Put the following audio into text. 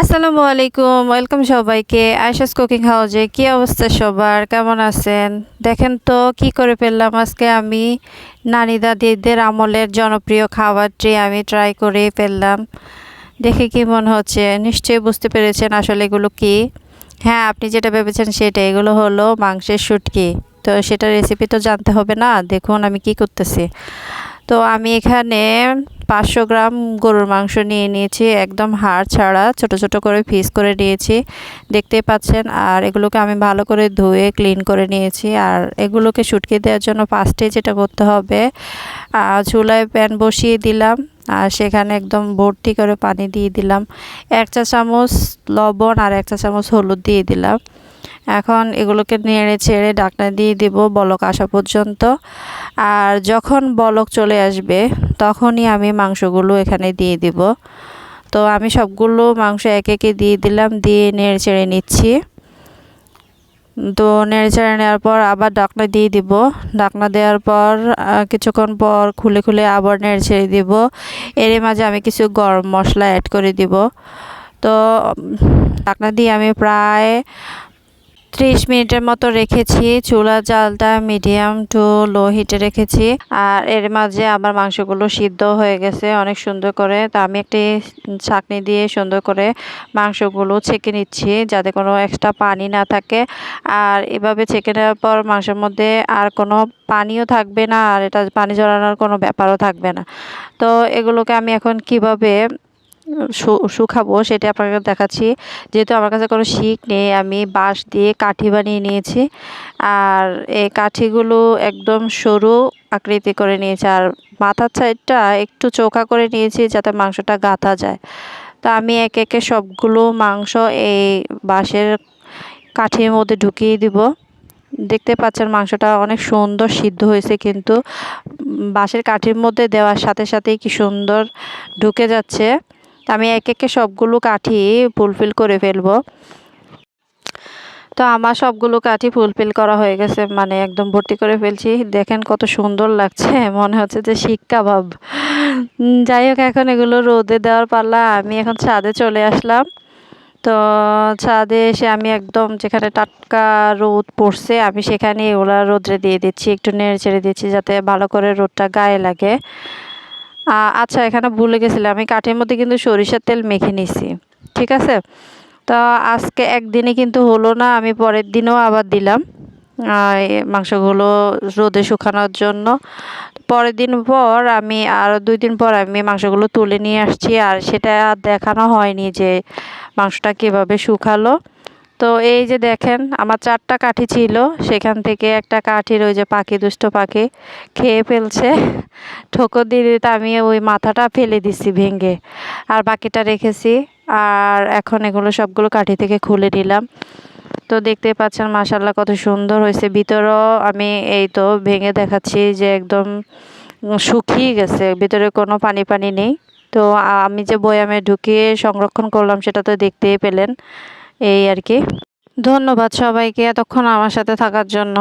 আসসালামু আলাইকুম, ওয়েলকাম সবাইকে। আয়সাস কুকিং হাউজে কি অবস্থা সবার? কেমন আছেন? দেখেন তো, কি করে ফেললাম আজকে আমি? নানি দাদিদের আমলের জনপ্রিয় খাবারটি আমি ট্রাই করে ফেললাম। দেখে কি মনে হচ্ছে? নিশ্চয়ই বুঝতে পেরেছেন আসলে এগুলো কি? হ্যাঁ আপনি যেটা ভেবেছেন সেটা এগুলো হলো মাংসের শুটকি। তো সেটা রেসিপি তো জানতে হবে না? দেখুন আমি কি করতেছি। তো আমি এখানে পাঁচশো গ্রাম গরুর মাংস নিয়ে নিয়েছি, একদম হাড় ছাড়া, ছোট ছোট করে পিস করে নিয়েছি। দেখতে পাচ্ছেন, আর এগুলোকে আমি ভালো করে ধুয়ে ক্লিন করে নিয়েছি। আর এগুলোকে শুটকি দেওয়ার জন্য ফার্স্টে যেটা করতে হবে। চুলায় প্যান বসিয়ে দিলাম, আর সেখানে একদম ভর্তি করে পানি দিয়ে দিলাম। এক চা চামচ লবণ আর এক চা চামচ হলুদ দিয়ে দিলাম। এখন এগুলোকে নেড়ে ছেড়ে ডাকনা দিয়ে দিব বলক আসা পর্যন্ত। আর যখন বলক চলে আসবে তখনই আমি মাংসগুলো এখানে দিয়ে দিব। তো আমি সবগুলো মাংস এক একে দিয়ে দিলাম, দিয়ে নেড়ে চেড়ে নিচ্ছি। তো নেড়ে চেড়ে নেওয়ার পর আবার ডাকনা দিয়ে দিব। ডাকনা দেওয়ার পর কিছুক্ষণ পর খুলে খুলে আবার নেড়ে ছেড়ে দিব। এর মাঝে আমি কিছু গরম মশলা অ্যাড করে দিব। তো ডাকনা দিয়ে আমি প্রায় ত্রিশ মিনিটের মতো রেখেছি, চুলা জালটা মিডিয়াম টু লো হিটে রেখেছি। আর এর মাঝে আমার মাংসগুলো সিদ্ধ হয়ে গেছে অনেক সুন্দর করে। তা আমি একটি ছাকনি দিয়ে সুন্দর করে মাংসগুলো ছেঁকে নিচ্ছি যাতে কোনো এক্সট্রা পানি না থাকে। আর এভাবে ছেঁকে নেওয়ার পর মাংসের মধ্যে আর কোনো পানিও থাকবে না, আর এটা পানি জড়ানোর কোনো ব্যাপারও থাকবে না। তো এগুলোকে আমি এখন কীভাবে শুকাবো সেটা আপনাকে দেখাচ্ছি। যেহেতু আমার কাছে কোনো শিক নেই, আমি বাঁশ দিয়ে কাঠি বানিয়ে নিয়েছি। আর এই কাঠিগুলো একদম সরু আকৃতি করে নিয়েছি। আর মাথার সাইডটা একটু চোখা করে নিয়েছি যাতে মাংসটা গাঁথা যায়। তো আমি এক একে সবগুলো মাংস এই বাঁশের কাঠির মধ্যে ঢুকিয়ে দিব। দেখতে পাচ্ছেন মাংসটা অনেক সুন্দর সিদ্ধ হয়েছে কিন্তু বাঁশের কাঠির মধ্যে দেওয়ার সাথে সাথেই কি সুন্দর ঢুকে যাচ্ছে। আমি এক একে সবগুলো কাঠি ফুলফিল করে ফেলব। তো আমার সবগুলো কাঠি ফুলফিল করা হয়ে গেছে মানে একদম ভর্তি করে ফেলছি। দেখেন কত সুন্দর লাগছে, মনে হচ্ছে যে শিক্ষা ভাব। যাই হোক, এখন এগুলো রোদে দেওয়ার পাল্লা, আমি এখন ছাদে চলে আসলাম। তো ছাদে এসে আমি একদম যেখানে টাটকা রোদ পড়ছে, আমি সেখানে ওগুলা রোদ্রে দিয়ে দিচ্ছি, একটু নেড়ে চেড়ে দিচ্ছি যাতে ভালো করে রোদটা গায়ে লাগে। আচ্ছা এখানে ভুলে গেছিলাম আমি কাঠের মধ্যে কিন্তু সরিষার তেল মেখে নিছি, ঠিক আছে? তো আজকে একদিনে কিন্তু হলো না, আমি পরের দিনও আবার দিলাম। মাংসগুলো রোদে শুকানোর জন্য। পরের দিন পর আমি আরও দুই দিন পর আমি মাংসগুলো তুলে নিয়ে আসছি, আর সেটা আর দেখানো হয়নি যে মাংসটা কীভাবে শুকালো। তো এই যে দেখেন, আমার চারটা কাঠি ছিল, সেখান থেকে একটা কাঠির ওই যে পাখি, দুষ্ট পাখি, খেয়ে ফেলছে। ঠোকর দিয়ে দিতে আমি ওই মাথাটা ফেলে দিছি ভেঙে। আর বাকিটা রেখেছি। আর এখন এগুলো সবগুলো কাঠি থেকে খুলে নিলাম। তো দেখতে পাচ্ছেন মাসাল্লাহ কত সুন্দর হয়েছে। ভিতরেও আমি এই তো ভেঙে দেখাচ্ছি যে একদম শুকিয়ে গেছে। ভিতরে কোনো পানি পানি নেই। তো আমি যে বয়ামে ঢুকিয়ে সংরক্ষণ করলাম সেটা তো দেখতেই পেলেন। এই আর কি। ধন্যবাদ সবাইকে এতক্ষণ আমার সাথে থাকার জন্য।